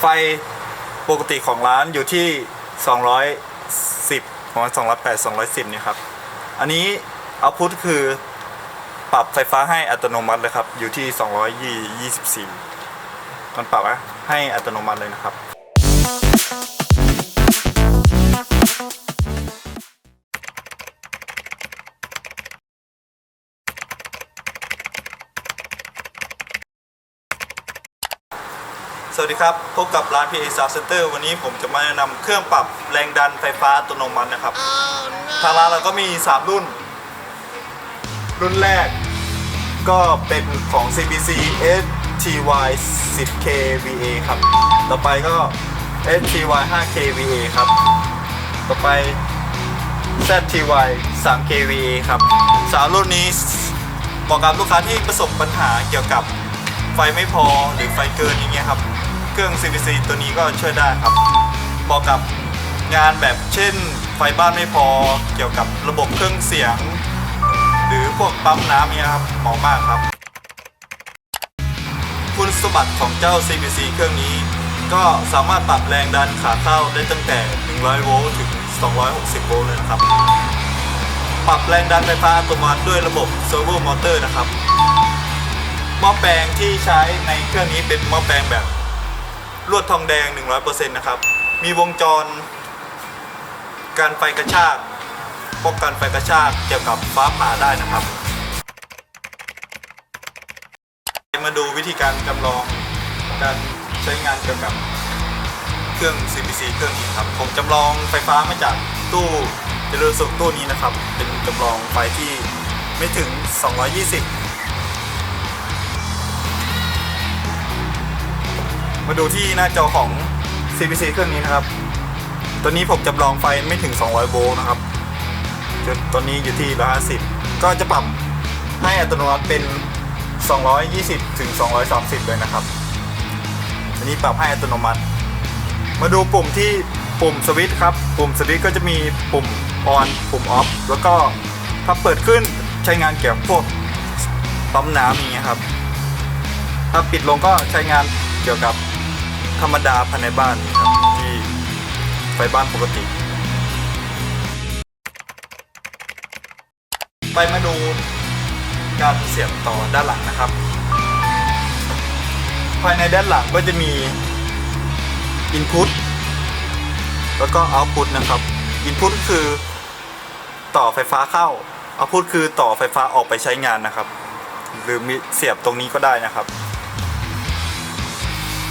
ไฟปกติของร้านอยู่ที่ 210ประมาณ208 210เนี่ยครับอันนี้เอาพุทคือปรับไฟฟ้าให้อัตโนมัติเลยครับ อยู่ที่ 224 มันปรับให้อัตโนมัติเลยนะครับ สวัสดีครับ พบกับร้าน PA Sound Center วันนี้ผมจะมาแนะนำเครื่องปรับแรงดันไฟฟ้าอัตโนมัตินะครับทางร้านเราก็มี 3 รุ่น รุ่นแรกก็เป็นของ CBC STY 10K VA ครับ ต่อไปก็ STY 5K VA ครับ ต่อไป ZTY 3K VA ครับสามรุ่นนี้เหมาะกับลูกค้าที่ประสบปัญหาเกี่ยวกับ ไฟไม่พอหรือไฟเกินอย่างเงี้ยครับ เครื่อง CBC ตัวนี้ก็ช่วยได้ครับเหมาะกับงานแบบเช่น ไฟบ้านไม่พอ เกี่ยวกับระบบเครื่องเสียง หรือพวกปั๊มน้ำเนี่ยครับเหมาะมากครับ คุณสมบัติของเจ้า CBC เครื่องนี้ ก็สามารถปรับแรงดันขาเข้าได้ตั้งแต่ 100 โวลต์ถึง 260 โวลต์เลยนะครับ ปรับแรงดันไฟฟ้าอัตโนมัติด้วยระบบเซอร์โวมอเตอร์นะครับ หม้อแปลงที่ใช้ในเครื่องนี้เป็นหม้อแปลงแบบลวดทองแดง 100%นะครับ มีวงจร การไฟกระชากป้องกันไฟกระชากเกี่ยวกับฟ้าผ่าได้นะครับ มาดูวิธีการจำลองการใช้งานเกี่ยวกับเครื่อง CPC เครื่องนี้ครับผมจำลองไฟฟ้ามาจากตู้เจริญสุขตู้นี้นะครับ เป็นจำลองไฟที่ไม่ถึง 220 มาดูที่หน้าจอของ CPC เครื่องนี้นะครับ ตัวนี้ผมจำลองไฟไม่ถึง 200 โวลต์นะครับตัวนี้อยู่ที่150ก็จะปรับให้อัตโนมัติเป็น 220ถึง230 เลยนะครับอันนี้ปรับให้อัตโนมัติ มาดูปุ่มที่ปุ่มสวิตช์ครับ ปุ่มสวิตช์ก็จะมีปุ่ม on ปุ่ม off แล้วก็ถ้าเปิดขึ้นใช้งานเกี่ยวกับพวกปั๊มน้ำอย่างเงี้ยครับ ถ้าปิดลงก็ใช้งานเกี่ยวกับ ธรรมดาภายในบ้านครับที่ไฟบ้านปกติ ไปมาดูการเสียบต่อด้านหลังนะครับ ภายในด้านหลังก็จะมี Input แล้วก็ Output นะครับ Input คือต่อไฟฟ้าเข้า Output คือต่อไฟฟ้าออกไปใช้งานนะครับ หรือมีเสียบตรงนี้ก็ได้นะครับ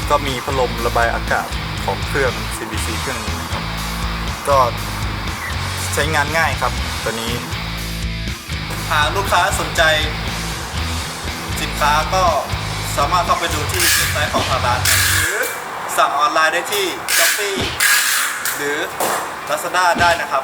ก็มีพัดลมระบายอากาศของเครื่อง CBC เครื่องนี้นะครับ ก็ใช้งานง่ายครับตัวนี้ หากลูกค้าสนใจ สินค้าก็สามารถเข้าไปดูที่เว็บไซต์ของทางร้านหรือสั่งออนไลน์ได้ที่ Shopee หรือ Lazada ได้นะครับ